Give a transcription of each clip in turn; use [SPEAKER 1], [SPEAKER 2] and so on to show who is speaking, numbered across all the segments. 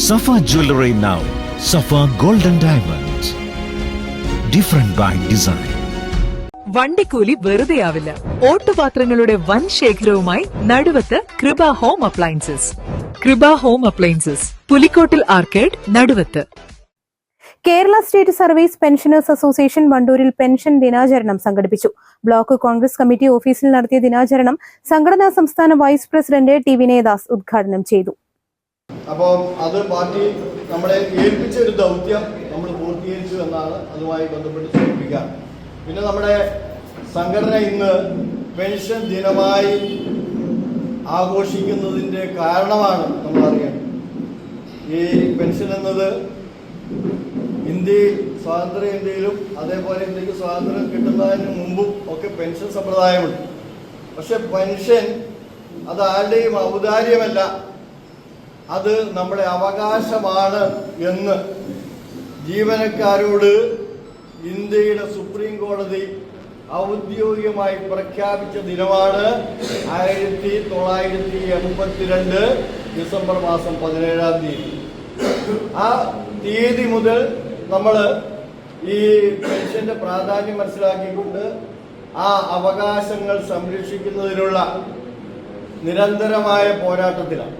[SPEAKER 1] Safa Jewelry now. Safa Golden Diamonds. Different by design.
[SPEAKER 2] വണ്ടിക്കൂലി വെറുതെയാവില്ല ഓട്ടുപാത്രങ്ങളുടെ വൻ ശേഖരവുമായി Naduvath Krupa home appliances Krupa home appliances Pulikkottil arcade Naduvath
[SPEAKER 3] Kerala state service pensioners association വണ്ടൂരിൽ pension ദിനാചരണം സംഘടിപ്പിച്ചു block Congress committee ഓഫീസിൽ നടത്തിയ ദിനാചരണം സംഘടനാ സംസ്ഥാന വൈസ് പ്രസിഡന്റ് ടി വിനയദാസ് ഉദ്ഘാടനം ചെയ്തു
[SPEAKER 4] അപ്പോൾ അത് പാർട്ടി നമ്മളെ ഏൽപ്പിച്ച ഒരു ദൗത്യം നമ്മൾ പൂർത്തീകരിച്ചു എന്നാണ് അതുമായി ബന്ധപ്പെട്ട് സൂചിപ്പിക്കുക. പിന്നെ നമ്മുടെ സംഘടന ഇന്ന് പെൻഷൻ ദിനമായി ആഘോഷിക്കുന്നതിന്റെ കാരണമാണ് നമ്മളറിയാം ഈ പെൻഷൻ എന്നത് ഇന്ത്യയിൽ സ്വാതന്ത്ര്യ ഇന്ത്യയിലും അതേപോലെ ഇന്ത്യയ്ക്ക് സ്വാതന്ത്ര്യം കിട്ടുന്നതിന് മുമ്പും ഒക്കെ പെൻഷൻ സമ്പ്രദായമുണ്ട്. പക്ഷെ പെൻഷൻ അത് ആരുടെയും ഔദാര്യമല്ല. അത് നമ്മുടെ അവകാശമാണ് എന്ന് ജീവനക്കാരോട് ഇന്ത്യയുടെ സുപ്രീം കോടതി ഔദ്യോഗികമായി പ്രഖ്യാപിച്ച ദിനമാണ് ആയിരത്തി തൊള്ളായിരത്തി എൺപത്തിരണ്ട് ഡിസംബർ മാസം പതിനേഴാം തീയതി. ആ തീയതി മുതൽ നമ്മൾ ഈ പെൻഷന്റെ പ്രാധാന്യം മനസ്സിലാക്കിക്കൊണ്ട് ആ അവകാശങ്ങൾ സംരക്ഷിക്കുന്നതിനുള്ള നിരന്തരമായ പോരാട്ടത്തിലാണ്.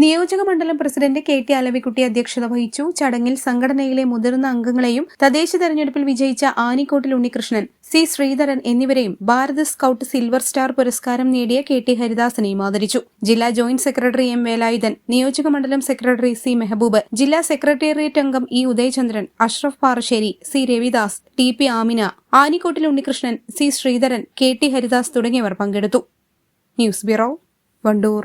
[SPEAKER 3] നിയോജക മണ്ഡലം പ്രസിഡന്റ് കെ ടി അലവിക്കുട്ടി അധ്യക്ഷത വഹിച്ചു. ചടങ്ങിൽ സംഘടനയിലെ മുതിർന്ന അംഗങ്ങളെയും തദ്ദേശ തെരഞ്ഞെടുപ്പിൽ വിജയിച്ച ആനിക്കോട്ടിൽ ഉണ്ണികൃഷ്ണൻ സി ശ്രീധരൻ എന്നിവരെയും ഭാരത് സ്കൌട്ട് സിൽവർ സ്റ്റാർ പുരസ്കാരം നേടിയ കെ ടി ഹരിദാസനെയും ആദരിച്ചു. ജില്ലാ ജോയിന്റ് സെക്രട്ടറി എം വേലായുധൻ നിയോജക മണ്ഡലം സെക്രട്ടറി സി മെഹബൂബ് ജില്ലാ സെക്രട്ടേറിയറ്റ് അംഗം E Udayachandran Ashraf Parassery C Ravidas T P Amina Anikkottil Unnikrishnan C Sreedharan K T Haridas തുടങ്ങിയവർ പങ്കെടുത്തു. News bureau Wandoor.